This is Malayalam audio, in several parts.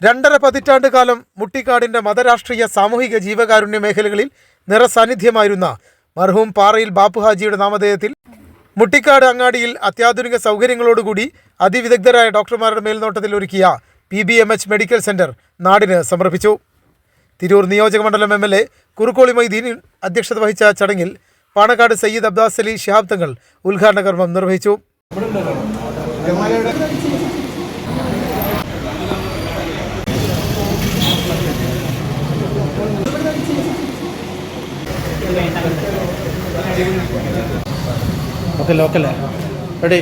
രണ്ടര പതിറ്റാണ്ട് കാലം മുട്ടിക്കാടിന്റെ മതരാഷ്ട്രീയ സാമൂഹിക ജീവകാരുണ്യ മേഖലകളിൽ നിറസാന്നിധ്യമായിരുന്ന മർഹൂം പാറയിൽ ബാപ്പുഹാജിയുടെ നാമധേയത്തിൽ മുട്ടിക്കാട് അങ്ങാടിയിൽ അത്യാധുനിക സൗകര്യങ്ങളോടുകൂടി അതിവിദഗ്ധരായ ഡോക്ടർമാരുടെ മേൽനോട്ടത്തിൽ ഒരുക്കിയ P B M H medical centre നാടിന് സമർപ്പിച്ചു. തിരൂർ നിയോജകമണ്ഡലം M L A Kurukkoli Moideen അധ്യക്ഷത വഹിച്ച ചടങ്ങിൽ പാണക്കാട് സയ്യിദ് അബ്ദാസ് അലി ശിഹാബ് തങ്ങൾ ഉദ്ഘാടന കർമ്മം നിർവഹിച്ചു. ഓക്കെ ലോക്കല്ലേ റെഡി.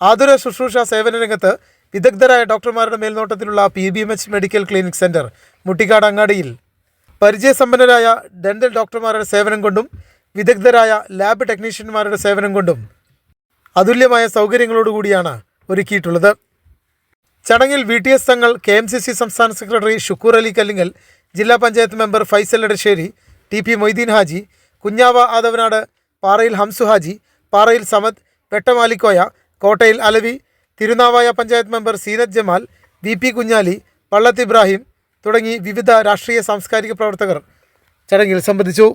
ആതുര ശുശ്രൂഷ സേവന രംഗത്ത് വിദഗ്ധരായ ഡോക്ടർമാരുടെ മേൽനോട്ടത്തിലുള്ള P B M H medical clinic centre Muttikkad അങ്ങാടിയിൽ. പരിചയസമ്പന്നരായ ഡെന്റൽ ഡോക്ടർമാരുടെ സേവനം കൊണ്ടും വിദഗ്ധരായ ലാബ് ടെക്നീഷ്യന്മാരുടെ സേവനം കൊണ്ടും അതുല്യമായ സൗകര്യങ്ങളോടുകൂടിയാണ് ഒരുക്കിയിട്ടുള്ളത്. ചടങ്ങിൽ V T S Thangal K M C C സംസ്ഥാന സെക്രട്ടറി ഷുക്കൂർ അലി കല്ലിങ്ങൽ ജില്ലാ panchayat member Faisal Edasseri T P Moideen Haji Kunjava Athavanad Parayil Hamsu Haji Parayil Samad Pettamalikkoya Kottayil Alavi Thirunavaya panchayat member Seenath Jamal V P Kunjali Pallath Ibrahim തുടങ്ങി വിവിധ രാഷ്ട്രീയ സാംസ്കാരിക പ്രവർത്തകർ ചടങ്ങിൽ സംബന്ധിച്ചു.